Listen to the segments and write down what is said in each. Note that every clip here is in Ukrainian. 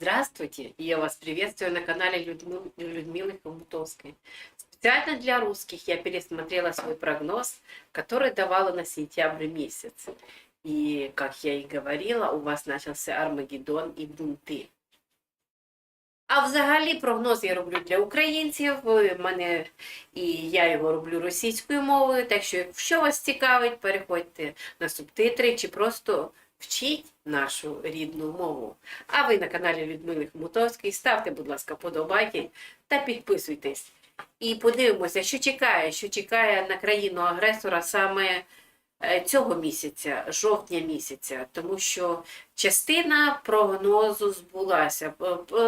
Здравствуйте! Я вас приветствую на канале Людмил- Людмилы Хомутовской. Специально для русских я пересмотрела свой прогноз, который давала на сентябрь месяц. И, как я и говорила, у вас начался Армагеддон і бунти. А взагалі прогноз я роблю для українців. в Мене і я його роблю російською мовою. Так що, якщо вас цікавить, переходьте на субтитри чи просто Вчіть нашу рідну мову. А ви на каналі Людмили Хмутовської ставте, будь ласка, подобайки та підписуйтесь. І подивимося, що чекає, що чекає на країну агресора саме е, цього місяця, жовтня місяця, тому що частина прогнозу збулася.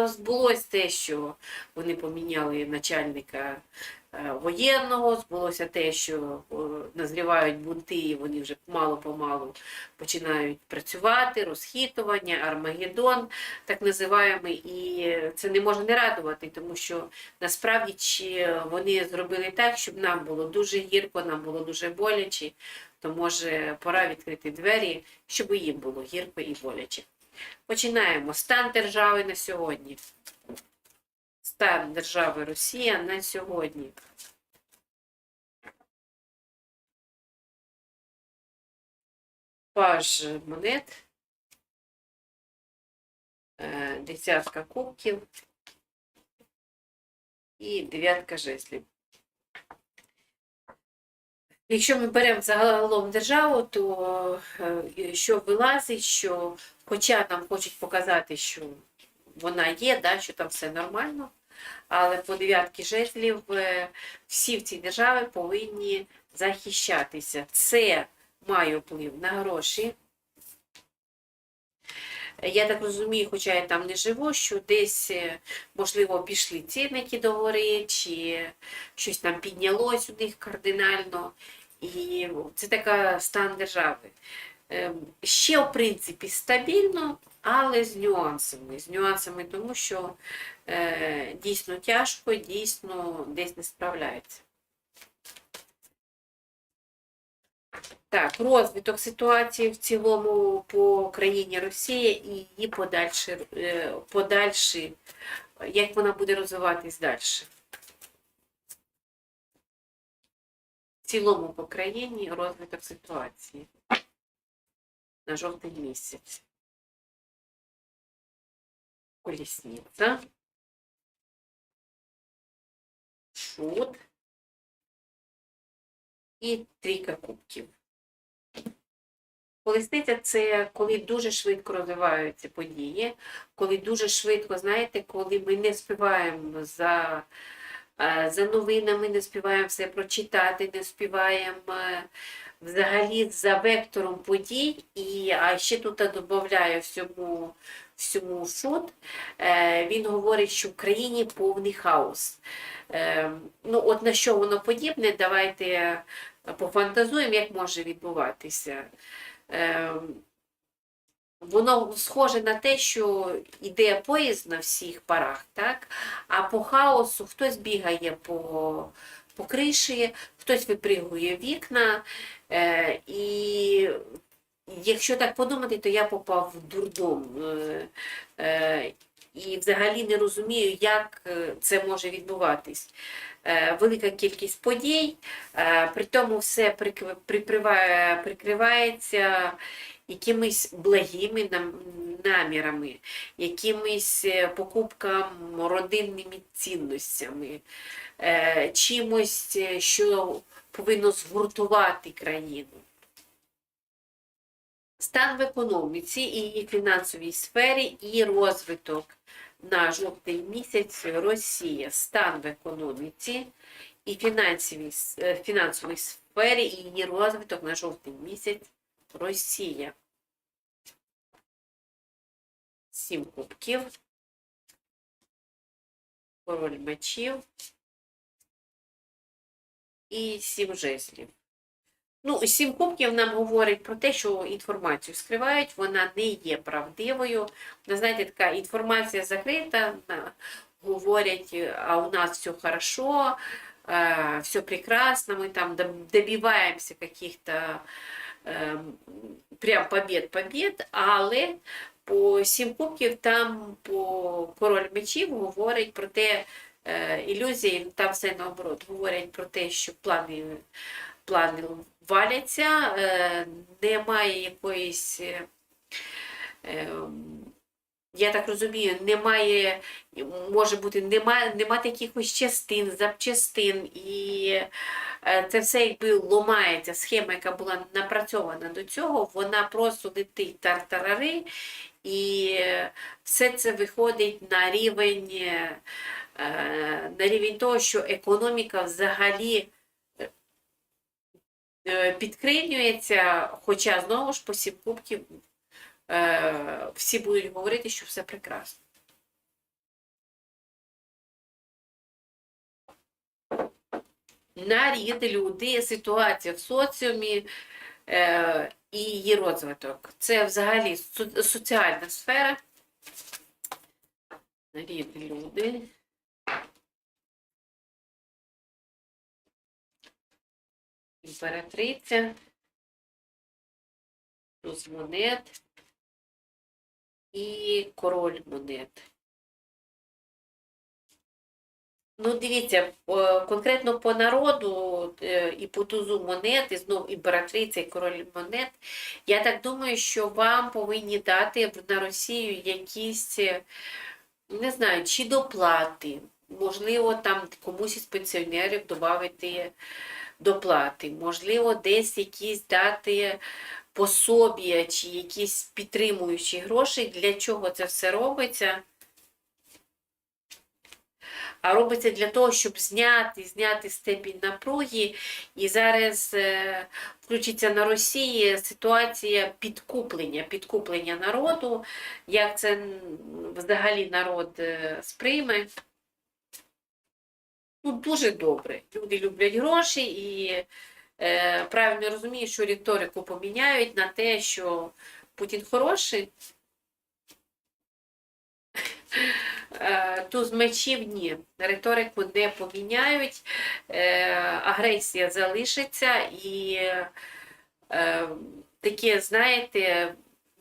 Збулось те, що вони поміняли начальника воєнного, збулося те, що назрівають бунти, і вони вже мало-помалу починають працювати, розхитування, Армагеддон, так називаємо, і це не може не радувати, тому що насправді вони зробили так, щоб нам було дуже гірко, нам було дуже боляче, то може пора відкрити двері, щоб їм було гірко і боляче. Починаємо. Стан держави на сьогодні. Стан держави Росія на сьогодні. Паж монет. е, Десятка кубків і дев'ятка жезлів. Якщо ми беремо загалом державу, то е, що вилазить, що хоча нам хочуть показати, що вона є, да, що там все нормально, але по дев'ятки жезлів е, всі в цій державі повинні захищатися. Це має вплив на гроші. Я так розумію, хоча я там не живу, що десь, е, можливо, пішли цінники до гори, чи щось там піднялось у них кардинально. І це така стан держави. Ем, Ще, в принципі, стабільно, але з нюансами. З нюансами, тому що е, дійсно тяжко, дійсно десь не справляється. Так, розвиток ситуації в цілому по країні Росія і її подальші, е, подальші як вона буде розвиватись далі. В цілому по країні розвиток ситуації на жовтий місяць. Колісниця. Шут. І трійка кубків. Колесниця це коли дуже швидко розвиваються події, коли дуже швидко, знаєте, коли ми не співаємо за, за новинами, не співаємо все прочитати, не співаємо е, взагалі за вектором подій. І, а ще тут додаю всьому, всьому шут. Е, Він говорить, що в країні повний хаос. Е, Ну, от на що воно подібне, давайте пофантазуємо, як може відбуватися. Воно схоже на те, що йде поїзд на всіх парах, так? а по хаосу хтось бігає по, по криші, хтось випригує вікна. Е, і якщо так подумати, то я попав в дурдом. Е, е, і взагалі не розумію, як е, це може відбуватись. Е, Велика кількість подій, е, при тому все прикриває- прикривається якимись благими намірами, якимись е, покупкам родинними цінностями, е, чимось, е, що повинно згуртувати країну. Стан в економіці і фінансовій сфері і розвиток на жовтий місяць Росія. Стан в економіці і фінансовій, сфері і розвиток на жовтий місяць Росія. Сім кубків. Король мечів. І сім жезлів. Ну, сім кубків нам говорить про те, що інформацію скривають, вона не є правдивою. Вона, знаєте, така інформація закрита, на- говорять, а у нас все хорошо, э, все прекрасно, мы там доб- добиваемся каких-то эм, прям побед-побед, але по сім кубків, там по король мечів говорить про те, е, ілюзії, там все наоборот, говорять про те, що плани, плани валяться, е, немає якоїсь. Е, я так розумію, немає, може бути, немає, немає якихось частин, запчастин, і е, це все якби ломається. Схема, яка була напрацьована до цього, вона просто летить тартарари, і е, все це виходить на рівень, е, на рівень того, що економіка взагалі е, е, підкринюється, хоча знову ж по кубків е, всі будуть говорити, що все прекрасно. Нарід, люди, ситуація в соціумі е, і її розвиток. Це взагалі со- соціальна сфера. Нарід, люди. Імператриця. Туз монет і король монет. Ну, дивіться, конкретно по народу е, і по тузу монет, і знову імператриця і король монет, я так думаю, що вам повинні дати на Росію якісь, е, не знаю, чи доплати, можливо, там комусь із пенсіонерів додати доплати, можливо, десь якісь дати пособія чи якісь підтримуючі гроші. Для чого це все робиться? А робиться для того, щоб зняти, зняти степінь напруги. І зараз е, включиться на Росії ситуація підкуплення, підкуплення народу, як це взагалі народ е, сприйме. Ну, дуже добре. Люди люблять гроші і правильно розуміють, що риторику поміняють на те, що Путін хороший. Е, Туз мечів ні, риторику не поміняють, е, агресія залишиться і е, таке, знаєте,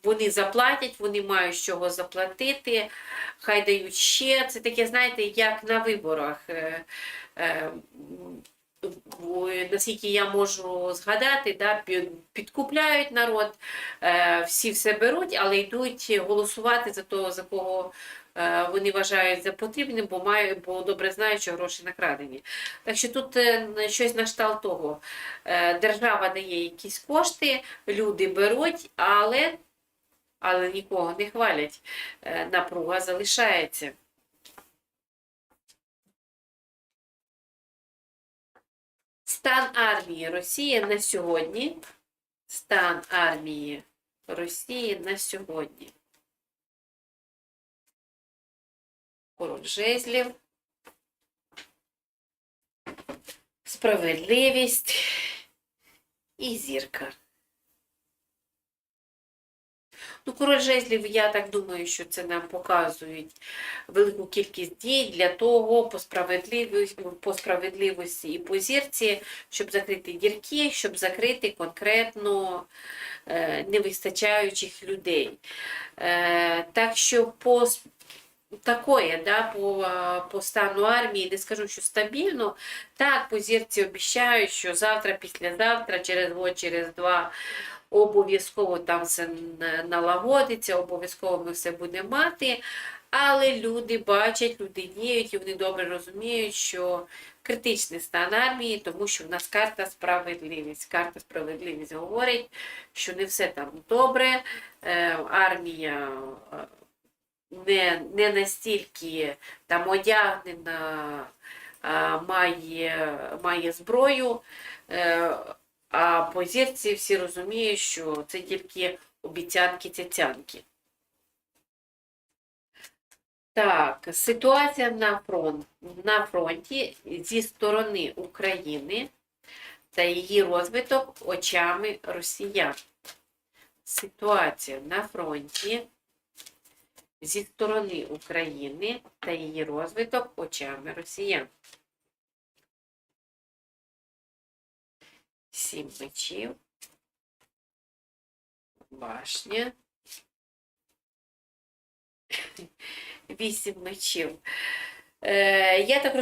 вони заплатять, вони мають з чого заплатити, хай дають ще. Це таке, знаєте, як на виборах. Е, Наскільки я можу згадати, да, підкупляють народ, е, всі все беруть, але йдуть голосувати за того, за кого е, вони вважають за потрібним, бо мають, бо добре знають, що гроші накрадені. Так що тут щось на кшталт того. Держава дає якісь кошти, люди беруть, але, але нікого не хвалять. Напруга залишається. Стан армії Росії на сьогодні. Стан армії Росії на сьогодні. Король жезлів. Справедливість і зірка. Ну, король жезлів, я так думаю, що це нам показують велику кількість дій для того по справедливості, по справедливості і по зірці, щоб закрити дірки, щоб закрити конкретно е, невистачаючих людей. Е, так що по такое, да, по, по стану армії, не скажу, що стабільно. Так, по зірці обіцяють, що завтра, післязавтра, через год, через два обов'язково там все налагодиться, обов'язково ми все будемо мати. Але люди бачать, люди діють, і вони добре розуміють, що критичний стан армії, тому що в нас карта справедливість. Карта справедливість говорить, що не все там добре, е, армія е, не, не настільки там одягнена, має, має зброю. А по зірці всі розуміють, що це тільки обіцянки цяцянки. Так, ситуація на, фронт, на фронті зі сторони України та її розвиток очами росіян. Ситуація на фронті зі сторони України та її розвиток очами росіян. Сім мечів. Башня. Вісім мечів. Е, Я так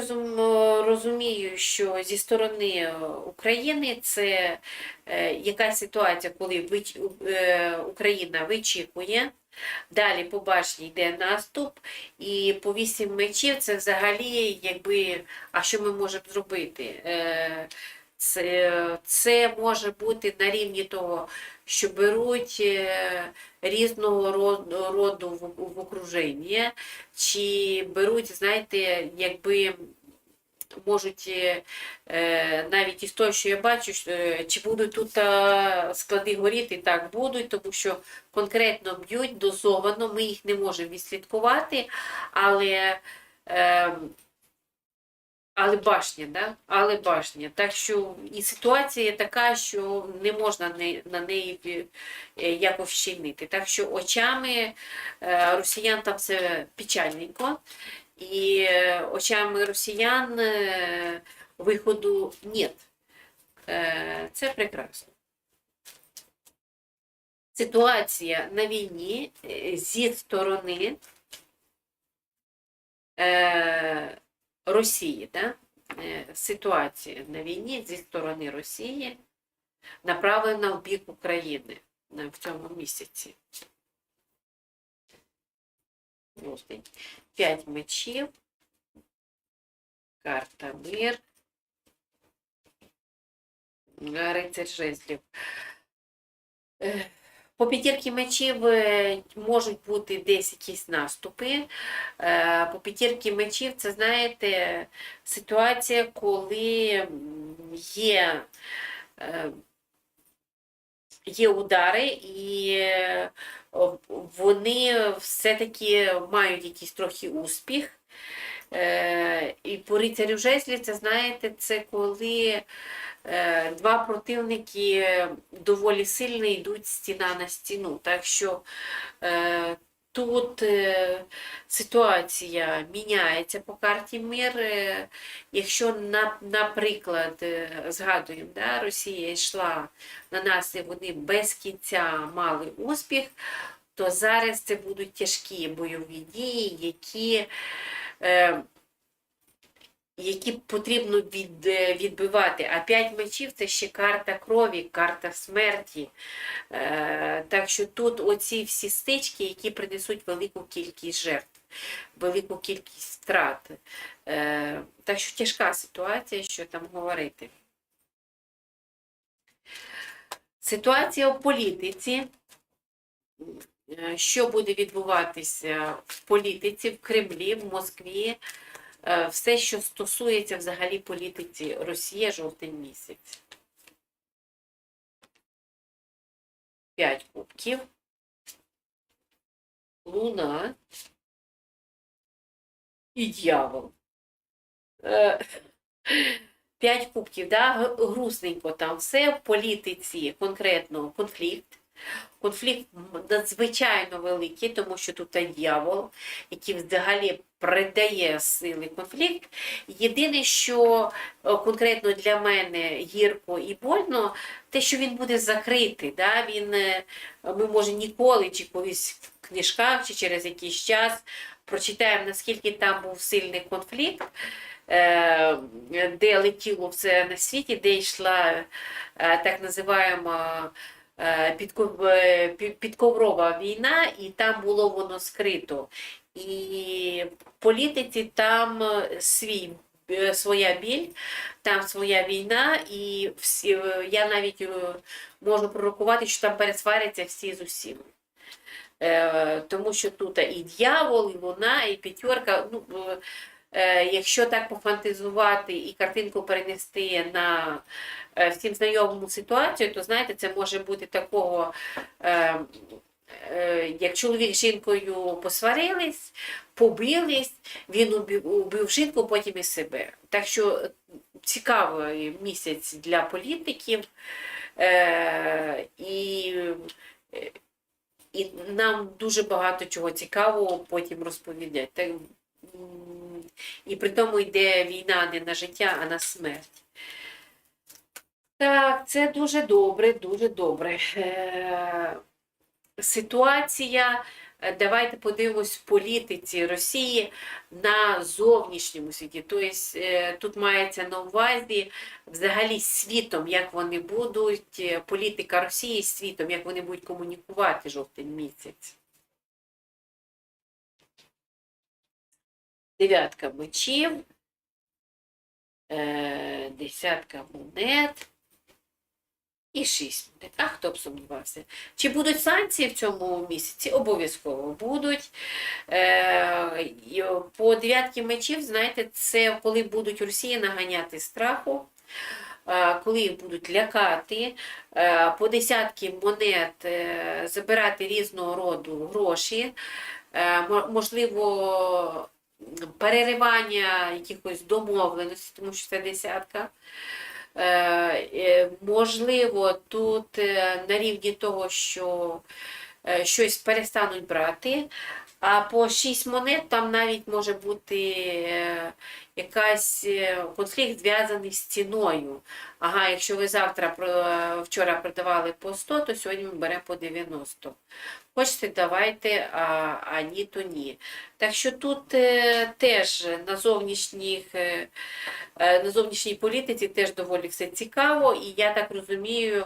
розумію, що зі сторони України це е, якась ситуація, коли е, Україна вичікує, далі по башні йде наступ, і по вісім мечів це взагалі, якби, а що ми можемо зробити? Це, це може бути на рівні того, що беруть е, різного роду, в, в окруження, чи беруть, знаєте, якби можуть е, е, навіть із того, що я бачу, чи будуть тут склади горіти, так будуть, тому що конкретно б'ють дозовано, ми їх не можемо відслідкувати, але. Але башня, да? але башня. Так що і ситуація така, що не можна на неї е, якось вщинити. Так що очами е, росіян там все печальненько, і е, очами росіян виходу нет. Це прекрасно. Ситуація на війні зі сторони Росії, да? Е, ситуація на війні зі сторони Росії направлена в бік України в цьому місяці. П'ять мечів, карта мир, рицарь жезлів. По п'ятірки мечів е, можуть бути десь якісь наступи. Е, По п'ятірки мечів це, знаєте, ситуація, коли є, е, є удари, і вони все-таки мають якийсь трохи успіх. І по рицарю жезлів, це знаєте, це коли два противники доволі сильно йдуть стіна на стіну. Так що е, тут е, ситуація міняється по карті мир. Е, Якщо, наприклад, е, згадуємо, да, Росія йшла на нас, і вони без кінця мали успіх, то зараз це будуть тяжкі бойові дії, які. Які потрібно від, е, відбивати. А п'ять мечів це ще карта крові, карта смерті. Е, так що тут оці всі стички, які принесуть велику кількість жертв, велику кількість втрат. Е, так що тяжка ситуація, що там говорити. Ситуація в політиці. Е, Що буде відбуватися в політиці, в Кремлі, в Москві, все, що стосується взагалі політиці Росія жовтень місяць. П'ять кубків. Луна і дьявол. Е, П'ять кубків, да? грустненько там все в політиці, конкретно конфлікт. Конфлікт надзвичайно великий, тому що тут є який взагалі придає сили конфлікт. Єдине, що е, конкретно для мене гірко і больно, те, що він буде закритий. Да? Він, е, ми, може, ніколи чи колись в книжках, чи через якийсь час прочитаємо, наскільки там був сильний конфлікт. е, Де летіло все на світі, де йшла так називаємо е, е, пі- підковрова війна, і там було воно скрито. І в політиці там е, свій, своя біль, там своя війна, і всі, я навіть можу пророкувати, що там пересваряться всі з усім. Е, тому що тут і дьявол, і луна, і п'ятерка. Ну, якщо так пофантазувати і картинку перенести на е, всім знайому ситуацію, то знаєте, це може бути такого. Е, е, як чоловік з жінкою посварились, побились, він убив, жінку, потім і себе. Так що цікавий місяць для політиків. Е, і, е, і нам дуже багато чого цікавого потім розповідять. І при тому йде війна не на життя, а на смерть. Так, це дуже добре, дуже добре. Е, ситуація е, давайте подивимось в політиці Росії на зовнішньому світі. Тобто е, тут мається на увазі взагалі світом, як вони будуть, політика Росії з світом, як вони будуть комунікувати жовтень місяць. Дев'ятка мечів, е, десятка монет і шість монет. А хто б сумнівався? Чи будуть санкції в цьому місяці? Обов'язково будуть. Е, По дев'ятки мечів, знаєте, це коли будуть Росії наганяти страху. е, Коли їх будуть лякати, по десятки монет забирати різного роду гроші, можливо, переривання якихось домовленостей, тому що це десятка. Е, е, Можливо, тут е, на рівні того, що щось перестануть брати, а по 6 монет там навіть може бути якась конфлікт зв'язаний з ціною. Ага, якщо ви завтра вчора продавали по 100, то сьогодні ми беремо по 90. Хочете, давайте, а, а ні, то ні. Так що тут е, теж на зовнішніх, е, е, на зовнішній політиці теж доволі все цікаво, і я так розумію,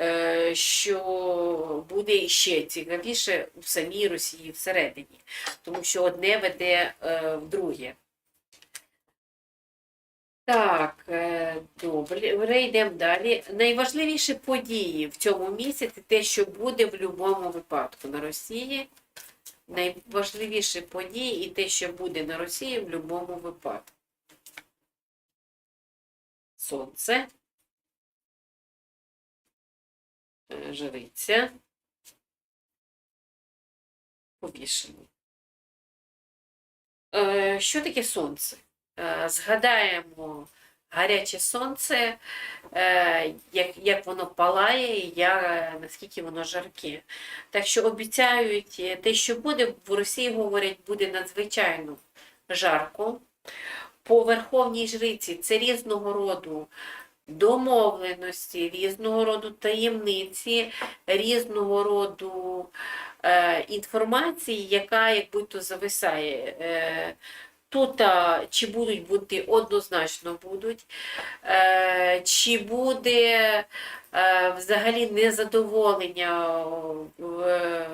е, що буде ще цікавіше у самій Росії всередині, тому що одне веде е, в друге. Так, е, добре, йдемо далі. Найважливіші події в цьому місяці те, що буде в будь-якому випадку на Росії. Найважливіші події і те, що буде на Росії в будь-якому випадку. Сонце. Е, Жриця. Повішений. Е, Що таке сонце? Е, Згадаємо гаряче сонце, е, як, як воно палає, і як, наскільки воно жарке. Так що обіцяють е, те, що буде, в Росії говорять, буде надзвичайно жарко. По Верховній Жриці це різного роду домовленості, різного роду таємниці, різного роду е, інформації, яка як будь-то зависає. Е, Тут чи будуть бути однозначно будуть, е, чи буде е, взагалі незадоволення в,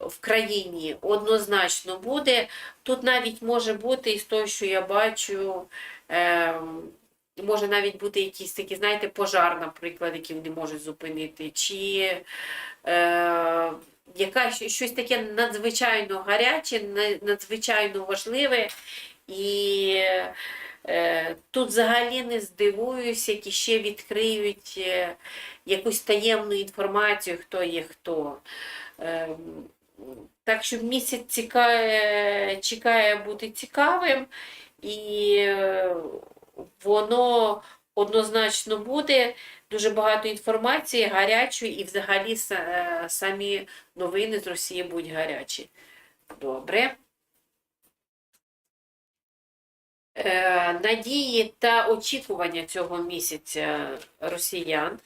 в країні, однозначно буде. Тут навіть може бути із того, що я бачу, е, може навіть бути якийсь такий, знаєте, пожар, наприклад, який вони можуть зупинити, чи якась щось таке надзвичайно гаряче, надзвичайно важливе. І е, тут взагалі не здивуюся, які ще відкриють е, якусь таємну інформацію, хто є хто. Е, так що місяць цікає, чекає бути цікавим, і е, воно однозначно буде. Дуже багато інформації гарячої, і взагалі е, самі новини з Росії будуть гарячі. Добре. Е, Надії та очікування цього місяця росіян.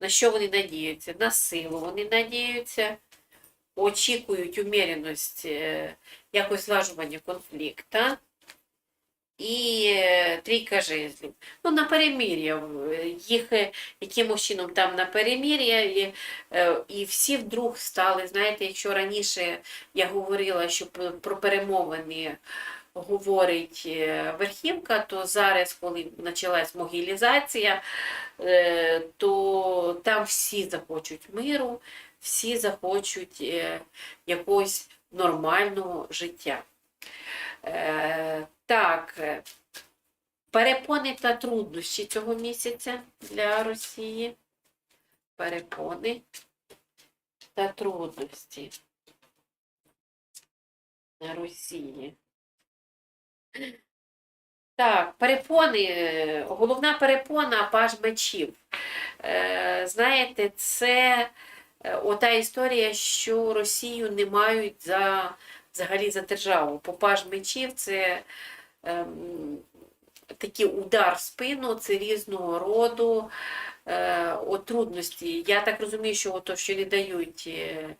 На що вони надіються? На силу вони надіються, очікують уміреність, е, якось злажування конфлікту. І е, трійка жезлів. Ну, на перемір'я. Їх е, якимось чином там на перемір'я, і, е, і всі вдруг стали. Знаєте, якщо раніше я говорила, що про перемовини говорить верхівка, то зараз, коли почалась могілізація, то там всі захочуть миру, всі захочуть якогось нормального життя. Так, е, перепони та труднощі цього місяця для Росії. Перепони та трудності на Росії. Так, перепони, е, головна перепона паж мечів. Е, Знаєте, це ота історія, що Росію не мають за взагалі за державу. Попаж мечів це ем, такий удар в спину, це різного роду е, от трудності. Я так розумію, що от, що не дають е,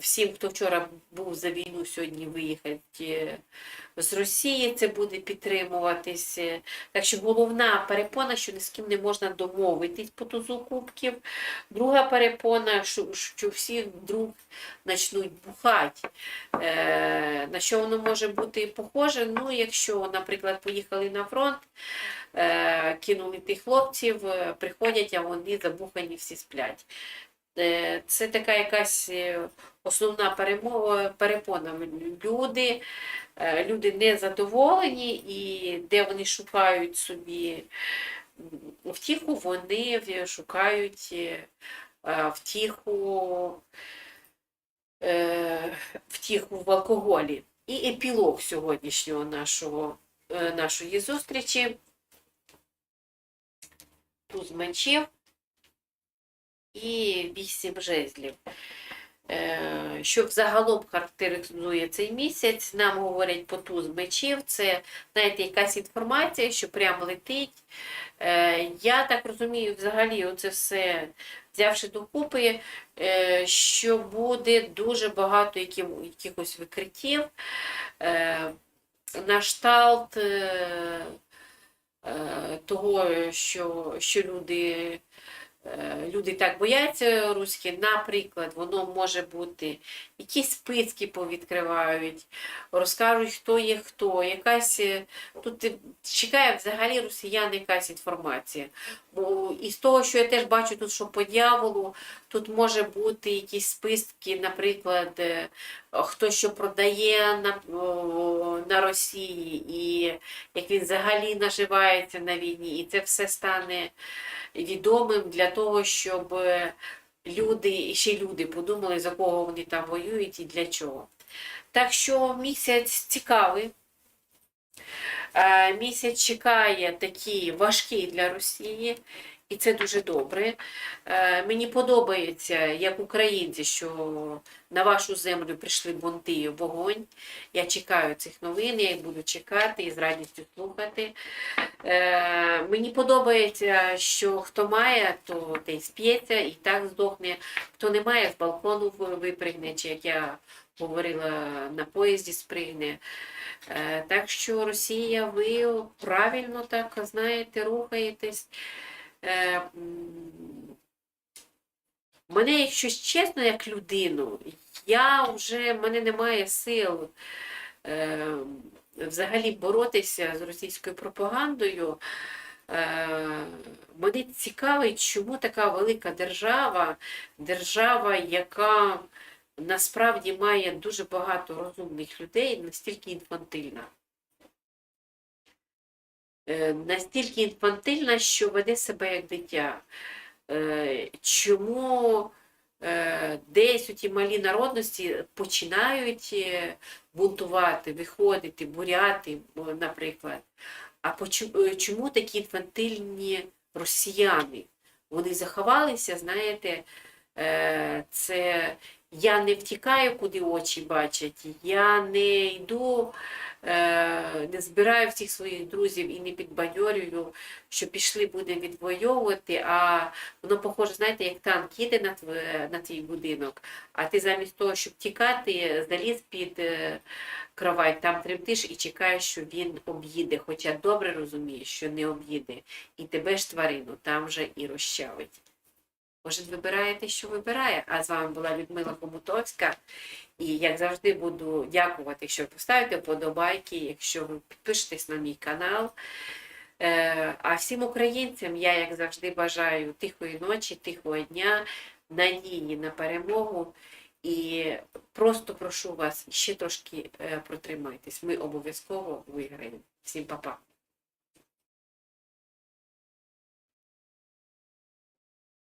всім, хто вчора був за війну, сьогодні виїхати е, з Росії, це буде підтримуватись. Е, Так що головна перепона, що ні з ким не можна домовитись по тузу кубків. Друга перепона, що, що всі вдруг почнуть бухати. Е, на що воно може бути похоже? Ну, якщо, наприклад, поїхали на фронт, е, кинули тих хлопців, е, приходять, а вони забухані всі сплять. Е, Це така якась е, основна перепона. Люди, е, люди не задоволені, і де вони шукають собі втіху, вони шукають втіху, втіху в алкоголі. І епілог сьогоднішнього нашого, нашої зустрічі. Туз мечів і вісім жезлів. Е, Що взагалом характеризує цей місяць, нам говорять по туз мечів, це знаєте, якась інформація, що прямо летить. Е, Я так розумію, взагалі, оце все взявши докупи, е, що буде дуже багато якихось викриттів. На шталт того, що, що люди, люди так бояться руські, наприклад, воно може бути якісь списки повідкривають, розкажуть, хто є хто, якась е, тут е, чекає взагалі росіян якась інформація. Бо із того, що я теж бачу тут, що по дьяволу, тут може бути якісь списки, наприклад, е, хто що продає на, на Росії, і як він взагалі наживається на війні, і це все стане відомим для того, щоб люди, і ще люди подумали, за кого вони там воюють і для чого. Так що місяць цікавий. Е, Місяць чекає такий важкий для Росії, і це дуже добре. Е, Мені подобається, як українці, що на вашу землю прийшли бунти і вогонь. Я чекаю цих новин, я їх буду чекати і з радістю слухати. Е, Мені подобається, що хто має, то той сп'ється і так здохне. Хто не має, з балкону ви- випригне, чи як я говорила, на поїзді спригне. Е, Так що Росія, ви правильно так знаєте, рухаєтесь. Е, Мене, якщо чесно, як людину, я вже мене немає сил е, взагалі боротися з російською пропагандою. Е, Мене цікавить, чому така велика держава, держава, яка насправді має дуже багато розумних людей, настільки інфантильна. Е, Настільки інфантильна, що веде себе як дитя. Е, Чому е, десь у ті малі народності починають бунтувати, виходити, буряти, наприклад. А чому такі інфантильні росіяни? Вони заховалися, знаєте, це я не втікаю, куди очі бачать, я не йду, е, не збираю всіх своїх друзів і не підбадьорюю, що пішли буде відвоювати, а воно похоже, знаєте, як танк їде на, тв- на твій будинок, а ти замість того, щоб тікати, заліз під е, кровать, там тремтиш і чекаєш, що він об'їде, хоча добре розумієш, що не об'їде. І тебе ж тварину там же і розчавить. Може, вибираєте, що вибирає. А з вами була Людмила Хомутовська. І як завжди буду дякувати, якщо ви поставите вподобайки, якщо ви підпишетесь на мій канал. Е, А всім українцям я, як завжди, бажаю тихої ночі, тихого дня, надії на перемогу. І просто прошу вас ще трошки е, протримайтесь. Ми обов'язково виграємо. Всім па-па.